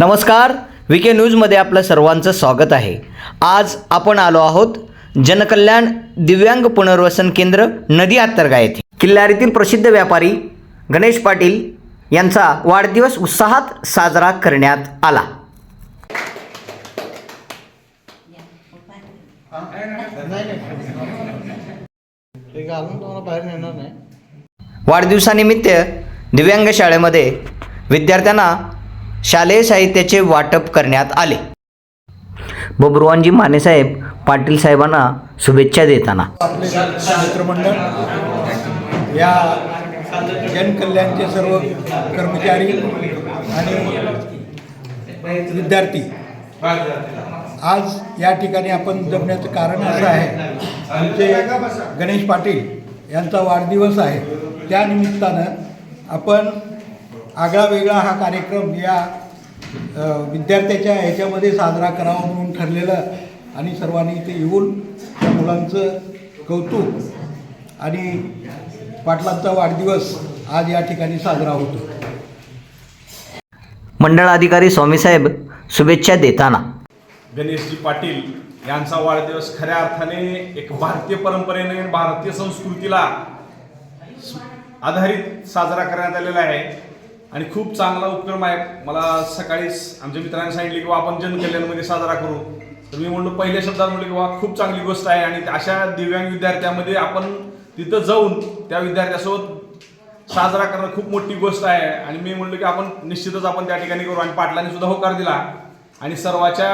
नमस्कार. वी के न्यूजमध्ये आपलं सर्वांचं स्वागत आहे. आज आपण आलो आहोत जनकल्याण दिव्यांग पुनर्वसन केंद्र नदी आतरगा येथे. किल्लारीतील प्रसिद्ध व्यापारी गणेश पाटील यांचा वाढदिवस उत्साहात साजरा करण्यात आला. वाढदिवसानिमित्त दिव्यांग शाळेमध्ये विद्यार्थ्यांना शालेय साहित्याचे वाटप करण्यात आले. बबरुवानजी मानेसाहेब पाटील साहेबांना शुभेच्छा देताना. आपले मित्रमंडळ या जनकल्याणचे सर्व कर्मचारी आणि विद्यार्थी आज या ठिकाणी आपण जमण्याचं कारण असं आहे आमचे गणेश पाटील यांचा वाढदिवस आहे. त्या निमित्तानं आपण आगळा वेगळा हा कार्यक्रम या विद्यार्थ्याच्या ह्याच्यामध्ये साजरा करावा म्हणून ठरलेलं आणि सर्वांनी इथे येऊन त्या मुलांचं कौतुक आणि पाटलांचा वाढदिवस आज या ठिकाणी साजरा होतो. मंडळ अधिकारी स्वामीसाहेब शुभेच्छा देताना. गणेशजी पाटील यांचा वाढदिवस खऱ्या अर्थाने एक भारतीय परंपरेने भारतीय संस्कृतीला आधारित साजरा करण्यात आलेला आहे. आणि खूप चांगला उपक्रम आहे. मला सकाळीच आमच्या मित्रांनी सांगितले की बा आपण जनकल्याणमध्ये साजरा करू. तर मी म्हणलो पहिल्या शब्दात म्हणलो की वा खूप चांगली गोष्ट आहे. आणि अशा दिव्यांग विद्यार्थ्यामध्ये आपण तिथं जाऊन त्या विद्यार्थ्यासोबत साजरा करणं खूप मोठी गोष्ट आहे. आणि मी म्हणलो की आपण निश्चितच आपण त्या ठिकाणी करू. आणि पाटलांनी सुद्धा होकार दिला. आणि सर्वाच्या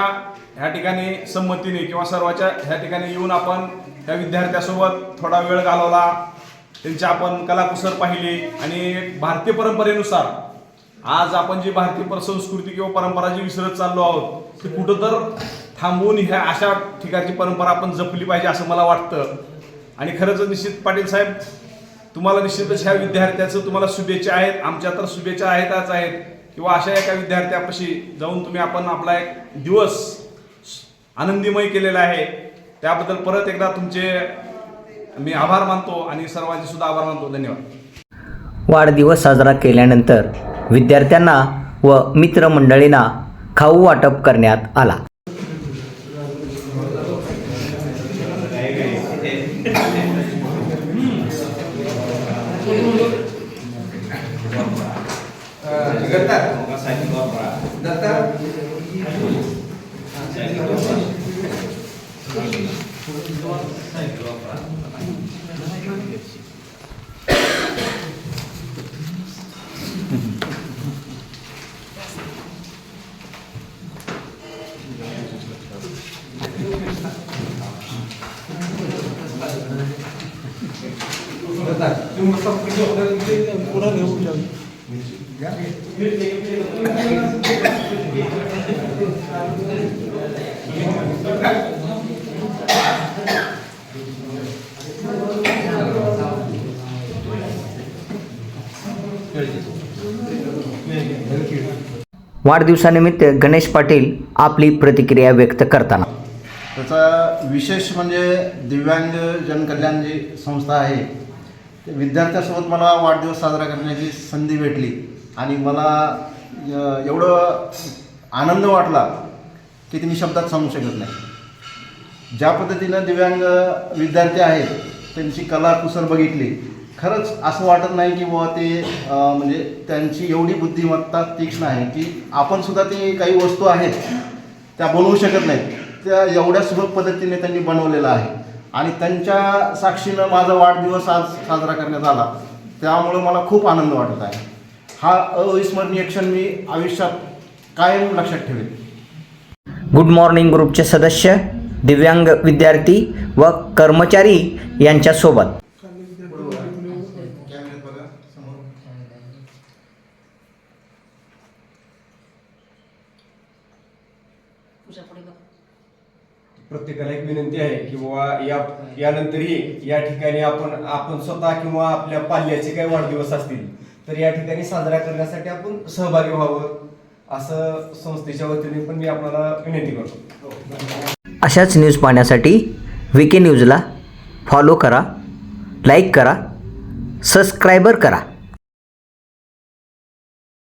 ह्या ठिकाणी संमतीने किंवा सर्वाच्या ह्या ठिकाणी येऊन आपण त्या विद्यार्थ्यासोबत थोडा वेळ घालवला. त्यांचे आपण कलाकुसर पाहिले आणि एक भारतीय परंपरेनुसार आज आपण जी भारतीय पर- संस्कृती किंवा परंपरा जी विसरत चाललो आहोत ते कुठं तर थांबवून ह्या अशा ठिकाणची परंपरा आपण जपली पाहिजे असं मला वाटतं. आणि खरंच निश्चित पाटील साहेब तुम्हाला निश्चितच ह्या विद्यार्थ्याचं तुम्हाला शुभेच्छा आहेत आमच्या तर शुभेच्छा आहेतच आहेत. किंवा अशा एका विद्यार्थ्यापाशी जाऊन तुम्ही आपण आपला एक दिवस आनंदीमय केलेला आहे. त्याबद्दल परत एकदा तुमचे मी आभार मानतो आणि सर्वांचे सुद्धा आभार मानतो. धन्यवाद. वाढदिवस साजरा केल्यानंतर विद्यार्थ्यांना व मित्रमंडळींना खाऊ वाटप करण्यात आला. 열리도 वाढदिवसानिमित्त गणेश पाटील आपली प्रतिक्रिया व्यक्त करताना. त्याचा विशेष म्हणजे दिव्यांग जनकल्याण जी संस्था आहे. विद्यार्थ्यासोबत मला वाढदिवस साजरा करण्याची संधी भेटली आणि मला एवढं आनंद वाटला की ते मी शब्दात सांगू शकत नाही. ज्या पद्धतीनं दिव्यांग विद्यार्थी आहेत त्यांची कला कुसर बघितली. खरंच असं वाटत नाही की बुवा ते म्हणजे त्यांची एवढी बुद्धिमत्ता तीक्ष्ण आहे की आपण सुद्धा ते काही वस्तू आहेत त्या बनवू शकत नाहीत. त्या एवढ्या सुलभ पद्धतीने त्यांनी बनवलेलं आहे. आणि त्यांच्या साक्षीनं माझा वाढदिवस आज साजरा करण्यात आला. त्यामुळं मला खूप आनंद वाटत आहे. हा अविस्मरणीय क्षण मी आयुष्यात कायम लक्षात ठेवेन. गुड मॉर्निंग ग्रुपचे सदस्य दिव्यांग विद्यार्थी व कर्मचारी यांच्यासोबत. प्रत्येकाला एक विनंती आहे की बाबा या यानंतरही या ठिकाणी आपण आपण स्वतः किंवा आपल्या पाल्याचे काही वाढदिवस असतील तर या ठिकाणी साजरा करण्यासाठी आपण सहभागी व्हावं असं संस्थेच्या वतीने पण मी आपल्याला विनंती करतो. अशाच न्यूज पाहण्यासाठी विके न्यूजला फॉलो करा लाईक करा सबस्क्रायबर करा.